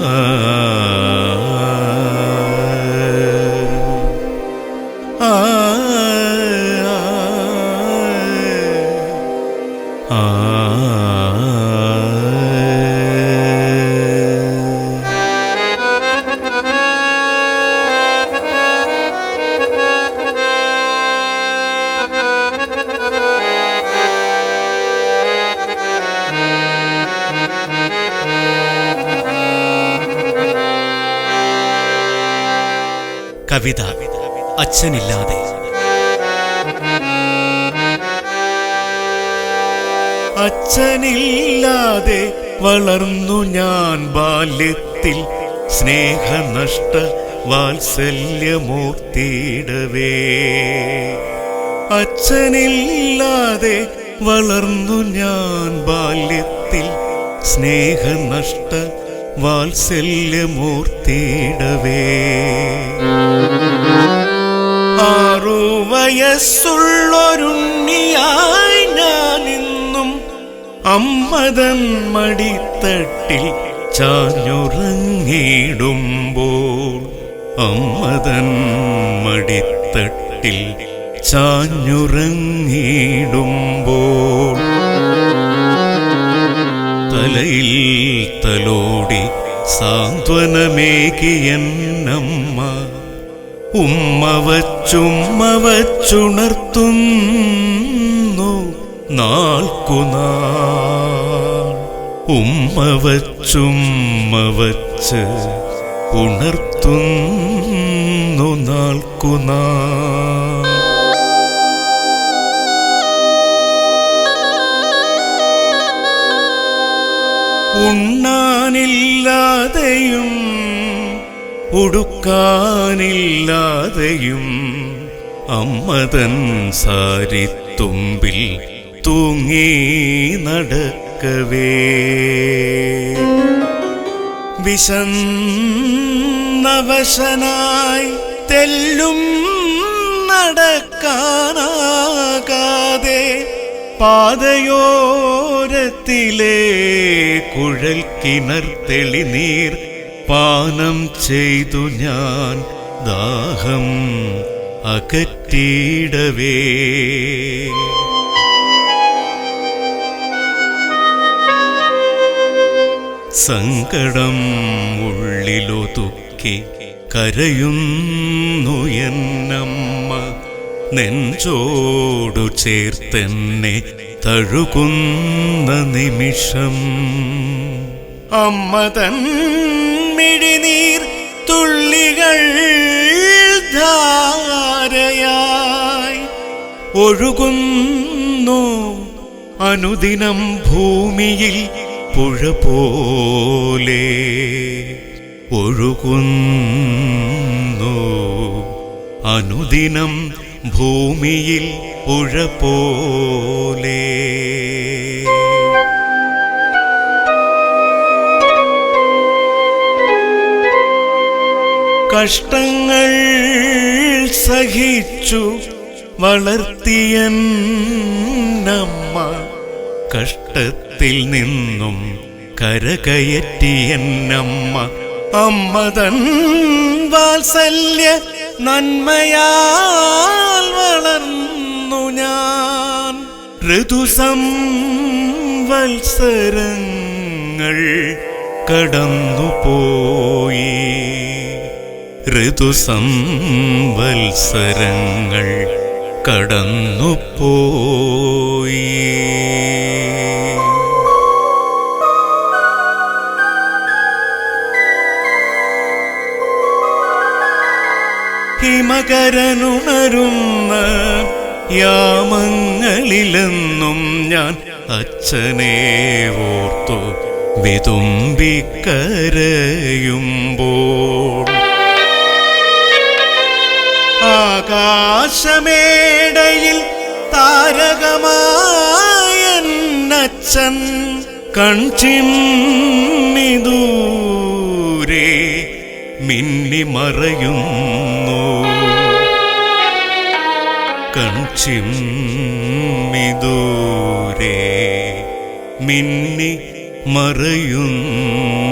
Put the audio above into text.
ആ കവിത അച്ഛനില്ലാതെ. അച്ഛനില്ലാതെ വളർന്നു ഞാൻ ബാല്യത്തിൽ സ്നേഹനഷ്ട വാത്സല്യമൂർത്തിയിടവേ. അച്ഛനില്ലാതെ വളർന്നു ഞാൻ ബാല്യത്തിൽ സ്നേഹനഷ്ട വാത്സല്യമൂർത്തിയിടവേ. വയസ്സുള്ളൊരുണ്ണിയായി ഞാൻ ഇന്നും അമ്മതൻ മടിത്തട്ടിൽ ചാഞ്ഞുറങ്ങിടുമ്പോൾ അമ്മതൻ മടിത്തട്ടിൽ ചാഞ്ഞുറങ്ങിടുമ്പോൾ തലയിൽ തലോടി സാന്ത്വനമേകിയെന്നമ്മ ഉമ്മ വച്ചുമ്മ വച്ചുണർത്തുന്നു നാൾക്കുനാൾ ഉമ്മ ഉണർത്തുന്നു നാൾക്കുനാൾ ഉണ്ണാനില്ലാതെയും ഉടുക്കാനില്ലാതെയും അമ്മതൻ സാരിത്തുമ്പിൽ തൂങ്ങി നടക്കവേ. വിശന്നവശനായി തെല്ലും നടക്കാനാകാതെ പാതയോരത്തിലെ കുഴൽ കിണർ തെളിനീർ പാനം ചെയ്തു ഞാൻ ദാഹം അകറ്റിയിടവേ. സങ്കടം ഉള്ളിലൊതുക്കി കരയുന്നു എന്നമ്മ. നെഞ്ചോടു ചേർത്തെന്നെ തഴുകുന്ന നിമിഷം. അമ്മ തൻ മിഴിനീർ തുള്ളികൾ ധാരയായി ഒഴുകുന്നു. അനുദിനം ഭൂമിയിൽ പുഴ പോലെ ഒഴുകുന്നു. അനുദിനം ഭൂമിയിൽ പുഴ പോലെ കഷ്ടങ്ങൾ സഹിച്ചു വളർത്തിയ കഷ്ടത്തിൽ നിന്നും കരകയറ്റിയന്നമ്മ അമ്മതൻ വാത്സല്യ നന്മയാൽ വളർന്നു ഞാൻ. ഋതുസം ഋതുസംവത്സരങ്ങൾ കടന്നുപോയി. ഋതുസംവത്സരങ്ങൾ കടന്നുപോയി. ഹിമകരനുണരുന്ന യാമങ്ങളിലെന്നും ഞാൻ അച്ഛനെ ഓർത്തു വിതുമ്പിക്കരയുമ്പോൾ. ആകാശമേടയിൽ താരകമായ അച്ഛൻ മിന്നി മറയുന്നു കൺചിമ്മിദൂരെ മിന്നി മറയുന്നു